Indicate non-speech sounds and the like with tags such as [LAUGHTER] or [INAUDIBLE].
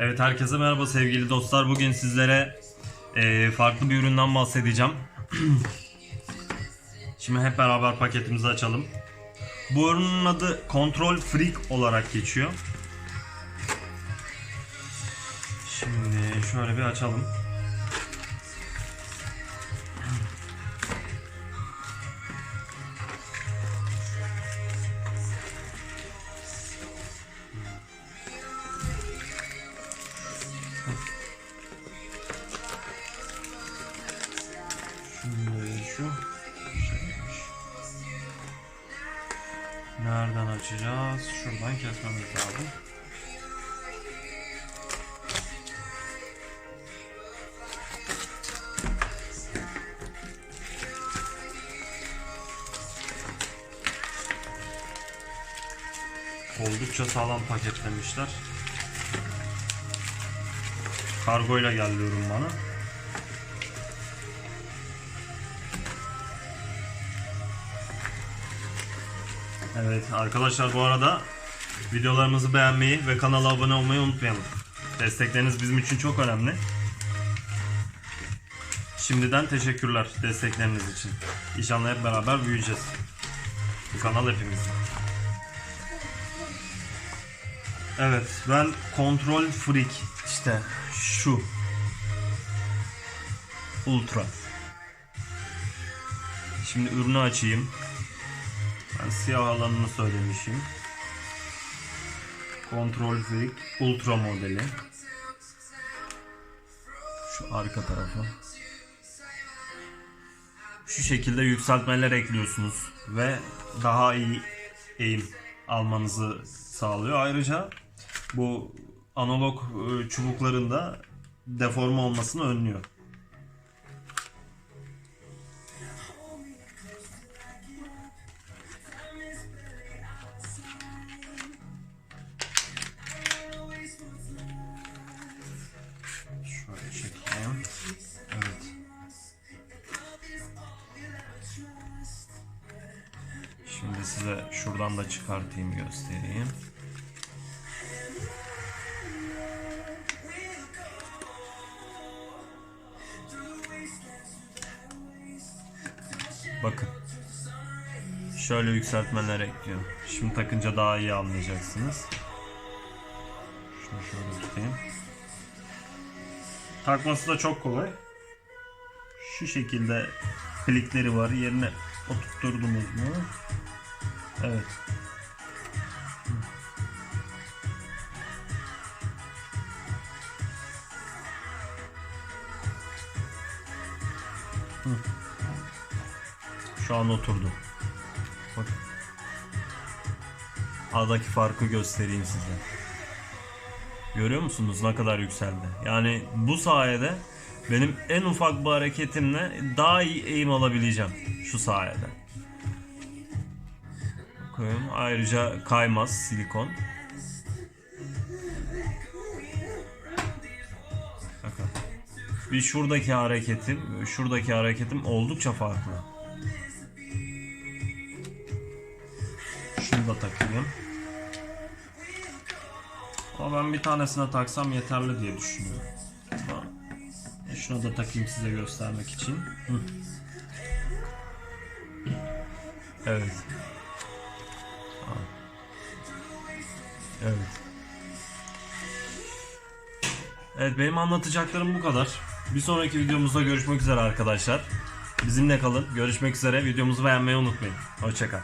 Evet herkese merhaba sevgili dostlar. Bugün sizlere eee, farklı bir üründen bahsedeceğim. [CLEARS THROAT] Şimdi hep beraber paketimizi açalım. Bu ürünün adı Control Freak olarak geçiyor. Şimdi şöyle bir açalım. Nereden açacağız? Şuradan kesmemiz lazım. Oldukça sağlam paketlemişler. Kargoyla geldi ürün bana. Evet arkadaşlar bu arada videolarımızı beğenmeyi ve kanala abone olmayı unutmayalım. Destekleriniz bizim için çok önemli. Şimdiden teşekkürler destekleriniz için. İnşallah hep beraber büyüyeceğiz. Bu kanal hepimiz. Evet ben Control Freak işte şu Ultra. Şimdi ürünü açayım. Ben siyah alanını söylemişim. Control Freak Ultra modeli. Şu arka tarafa. Şu şekilde yükseltmeler ekliyorsunuz ve daha iyi eğim almanızı sağlıyor. Ayrıca bu analog e, çubukların da deforme olmasını önlüyor. Şimdi size şuradan da çıkartayım göstereyim. Bakın. Şöyle yükseltmeler ekliyor. Şimdi takınca daha iyi anlayacaksınız. Şunu şöyle tutayım. Takması da çok kolay. Şu şekilde klikleri var. Yerine oturtturdunuz mu? Evet. Şu an oturdu. Bak. Aradaki farkı göstereyim size. Görüyor musunuz ne kadar yükseldi? Yani bu sayede benim en ufak bir hareketimle daha iyi eğim alabileceğim şu sayede. Bakın ayrıca kaymaz silikon. Bakın. Bir şuradaki hareketim, şuradaki hareketim oldukça farklı. Şunu da takayım. Ama ben bir tanesine taksam yeterli diye düşünüyorum. Şunu da takayım size göstermek için. Hı. Evet. Evet. Evet benim anlatacaklarım bu kadar. Bir sonraki videomuzda görüşmek üzere arkadaşlar. Bizimle kalın. Görüşmek üzere. Videomuzu beğenmeyi unutmayın. Hoşçakal.